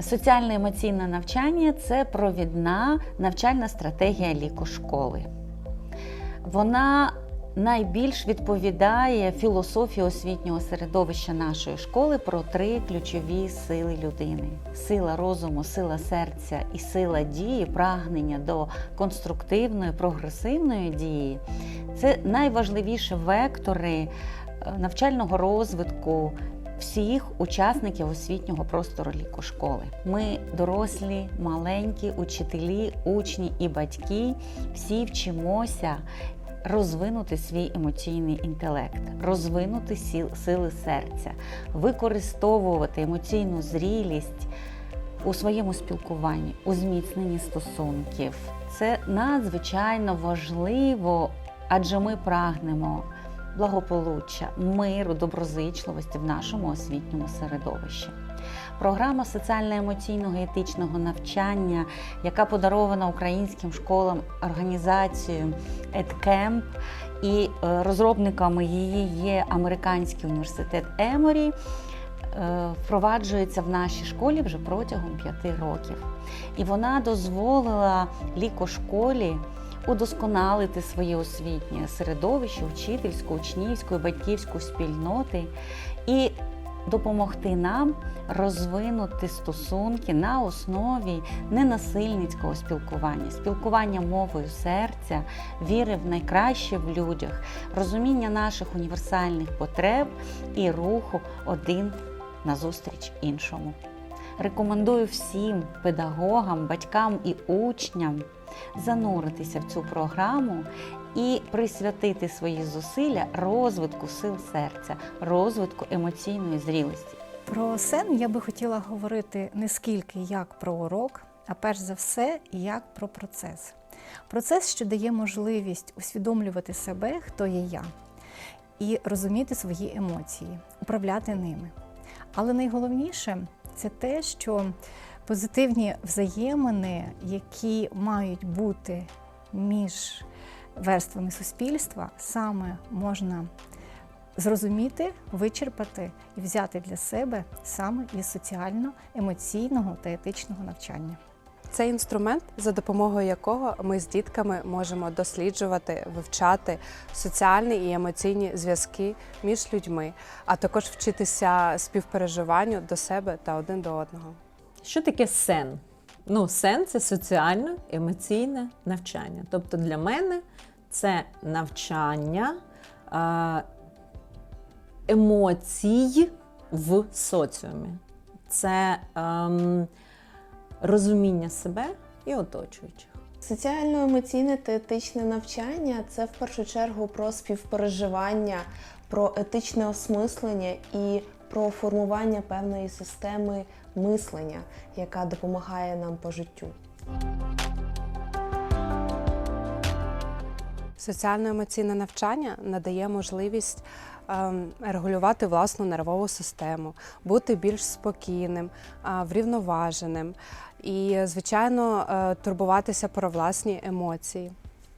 Е, Соціально-емоційне навчання це провідна навчальна стратегія лікошколи. Вона найбільш відповідає філософії освітнього середовища нашої школи про три ключові сили людини: сила розуму, сила серця і сила дії, прагнення до конструктивної, прогресивної дії. Це найважливіші вектори е, навчального розвитку всіх учасників освітнього простору лікошколи. Ми дорослі, маленькі, учителі, учні і батьки, всі вчимося розвинути свій емоційний інтелект, розвинути сіл- сили серця, використовувати емоційну зрілість у своєму спілкуванні, у зміцненні стосунків. Це надзвичайно важливо, адже ми прагнемо благополуччя, миру, доброзичливості в нашому освітньому середовищі. Програма соціально-емоційного і етичного навчання, яка подарована українським школам організацією EdCamp, і е, розробниками її є американський університет Еморі, впроваджується в нашій школі вже протягом п'яти років. І вона дозволила лікошколі удосконалити своє освітнє середовище, учительську, учнівську і батьківську спільноти і допомогти нам розвинути стосунки на основі ненасильницького спілкування, спілкування мовою серця, віри в найкраще в людях, розуміння наших універсальних потреб і руху один назустріч іншому. Рекомендую всім педагогам, батькам і учням зануритися в цю програму і присвятити свої зусилля розвитку сил серця, розвитку емоційної зрілості. Про сен я би хотіла говорити не скільки як про урок, а перш за все як про процес. Процес, що дає можливість усвідомлювати себе, хто є я, і розуміти свої емоції, управляти ними. Але найголовніше це те, що позитивні взаємини, які мають бути між верствами суспільства, саме можна зрозуміти, вичерпати і взяти для себе саме із соціально-емоційного та етичного навчання. Це інструмент, за допомогою якого ми з дітками можемо досліджувати, вивчати соціальні і емоційні зв'язки між людьми, а також вчитися співпереживанню до себе та один до одного. Що таке сен? Ну, сен це соціально-емоційне навчання. Тобто для мене це навчання емоцій в соціумі. Це ем, розуміння себе і оточуючих. Соціально-емоційне та етичне навчання це в першу чергу про співпереживання, про етичне осмислення і про формування певної системи мислення, яка допомагає нам по життю. Соціально-емоційне навчання надає можливість ем, регулювати власну нервову систему, бути більш спокійним, врівноваженим і, звичайно, е, турбуватися про власні емоції.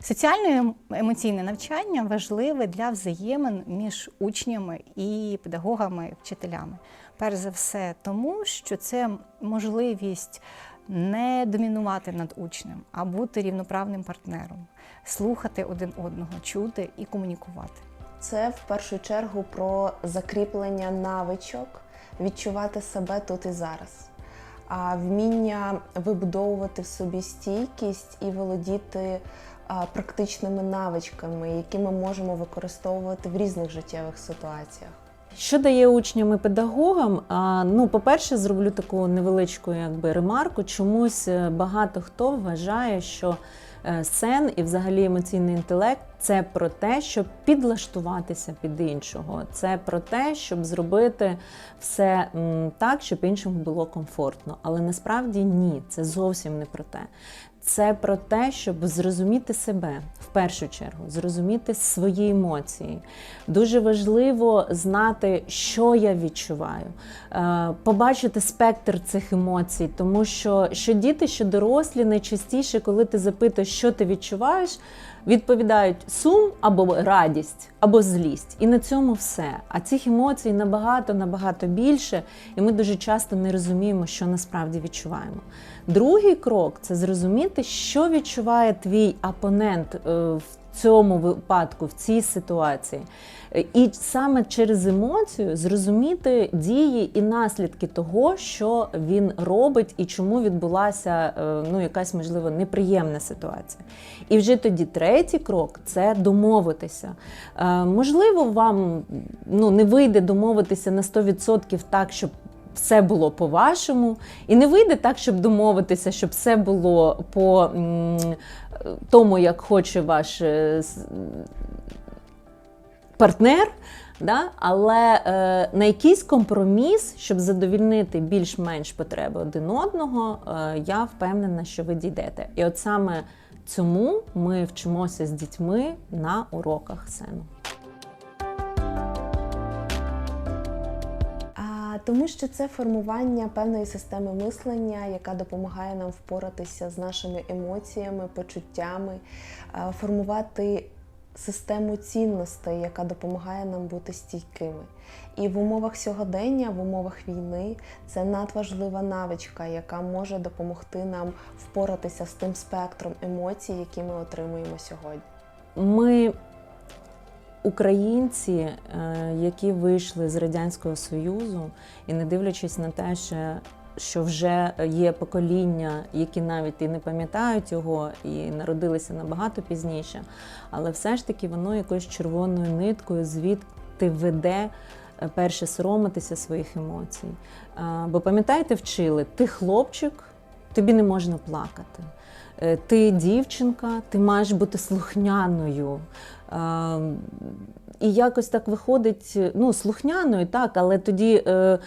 Соціально-емоційне навчання важливе для взаємин між учнями і педагогами, вчителями. Перш за все, тому що це можливість не домінувати над учнем, а бути рівноправним партнером, слухати один одного, чути і комунікувати. Це в першу чергу про закріплення навичок, відчувати себе тут і зараз, а вміння вибудовувати в собі стійкість і володіти практичними навичками, які ми можемо використовувати в різних життєвих ситуаціях. Що дає учням і педагогам? Ну, по-перше, зроблю таку невеличку якби, ремарку. Чомусь е, багато хто вважає, що е, сен і взагалі емоційний інтелект це про те, щоб підлаштуватися під іншого. Це про те, щоб зробити все так, щоб іншому було комфортно. Але насправді ні, це зовсім не про те. це про те, щоб зрозуміти себе в першу чергу, зрозуміти свої емоції. Дуже важливо знати, що я відчуваю, е, побачити спектр цих емоцій, тому що що діти, що дорослі, найчастіше, коли ти запитуєш, що ти відчуваєш, відповідають сум або радість, або злість. І на цьому все. А цих емоцій набагато набагато більше, і ми дуже часто не розуміємо, що насправді відчуваємо. Другий крок це зрозуміти, що відчуває твій опонент е, в цьому випадку, в цій ситуації. І саме через емоцію зрозуміти дії і наслідки того, що він робить, і чому відбулася е, ну, якась можливо неприємна ситуація. І вже тоді третій крок це домовитися. Е, Можливо, вам ну, не вийде домовитися на 100% так, щоб все було по-вашому, і не вийде так, щоб домовитися, щоб все було по тому, як хоче ваш е, партнер. Да? Але е, на якийсь компроміс, щоб задовільнити більш-менш потреби один одного, е, я впевнена, що ви дійдете. І от саме цьому ми вчимося з дітьми на уроках сену. Тому що це формування певної системи мислення, яка допомагає нам впоратися з нашими емоціями, почуттями, формувати систему цінностей, яка допомагає нам бути стійкими. І в умовах сьогодення, в умовах війни, це надважлива навичка, яка може допомогти нам впоратися з тим спектром емоцій, які ми отримуємо сьогодні. Ми, українці, е, які вийшли з Радянського Союзу, і не дивлячись на те, що, вже є покоління, які навіть і не пам'ятають його, і народилися набагато пізніше, але все ж таки воно якоюсь червоною ниткою звідти веде. е, Перше соромитися своїх емоцій. Е, Бо пам'ятаєте, вчили, ти хлопчик, тобі не можна плакати. Е, Ти дівчинка, ти маєш бути слухняною. Е, І якось так виходить, ну, слухняною, так, але тоді е,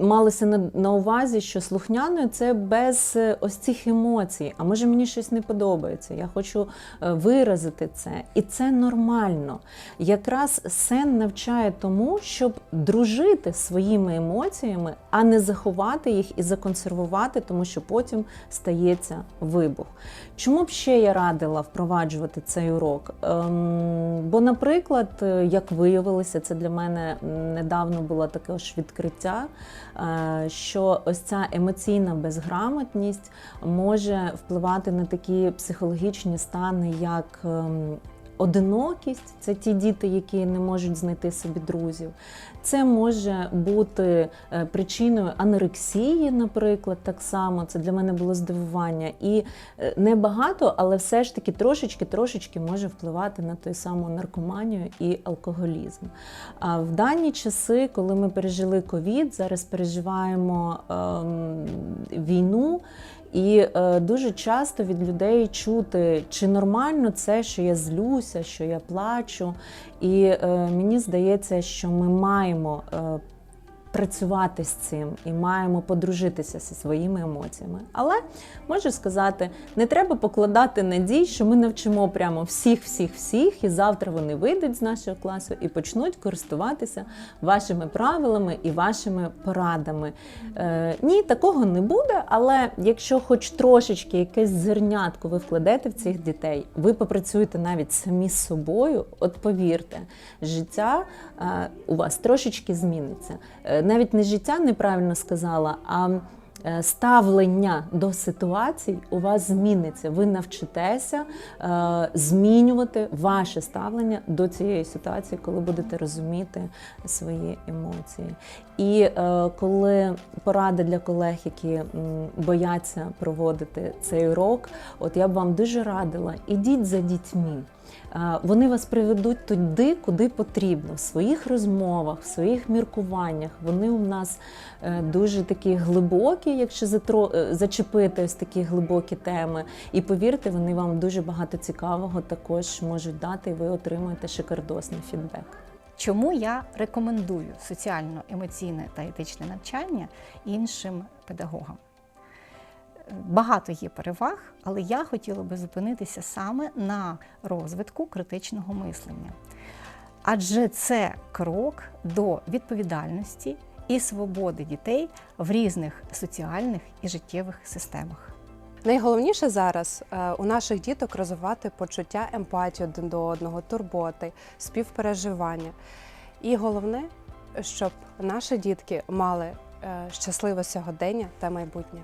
малося на, на увазі, що слухняною це без е, ось цих емоцій. А може мені щось не подобається, я хочу е, виразити це. І це нормально. Якраз сен навчає тому, щоб дружити своїми емоціями, а не заховати їх і законсервувати, тому що потім стається вибух. Чому б ще я радила впроваджувати цей урок? Ем, бо, наприклад, е, як виявилося, це для мене недавно було таке ж відкриття, е, що ось ця емоційна безграмотність може впливати на такі психологічні стани, як ем, одинокість це ті діти, які не можуть знайти собі друзів. Це може бути е, причиною анорексії, наприклад, так само. Це для мене було здивування. І е, небагато, але все ж таки трошечки-трошечки може впливати на той саму наркоманію і алкоголізм. А в дані часи, коли ми пережили ковід, зараз переживаємо ем, війну. І е, дуже часто від людей чути, чи нормально це, що я злюся, що я плачу. І е, мені здається, що ми маємо е, працювати з цим і маємо подружитися зі своїми емоціями. Але можу сказати, не треба покладати надій, що ми навчимо прямо всіх, всіх, всіх, і завтра вони вийдуть з нашого класу і почнуть користуватися вашими правилами і вашими порадами. Е, ні, такого не буде, але якщо хоч трошечки якесь зернятко ви вкладете в цих дітей, ви попрацюєте навіть самі з собою, от повірте, життя е, у вас трошечки зміниться. Навіть не життя неправильно сказала, а е, ставлення до ситуацій у вас зміниться. Ви навчитеся е, змінювати ваше ставлення до цієї ситуації, коли будете розуміти свої емоції. І е, коли порада для колег, які бояться проводити цей урок, от я б вам дуже радила, ідіть за дітьми. Вони вас приведуть туди, куди потрібно, в своїх розмовах, в своїх міркуваннях. Вони у нас е, дуже такі глибокі, якщо е, зачепити ось такі глибокі теми. І повірте, вони вам дуже багато цікавого також можуть дати, і ви отримуєте шикардосний фідбек. Чому я рекомендую соціально-емоційне та етичне навчання іншим педагогам? Багато є переваг, але я хотіла би зупинитися саме на розвитку критичного мислення. Адже це крок до відповідальності і свободи дітей в різних соціальних і життєвих системах. Найголовніше зараз е, у наших діток розвивати почуття емпатії один до одного, турботи, співпереживання. І головне, щоб наші дітки мали е, щасливе сьогодення та майбутнє.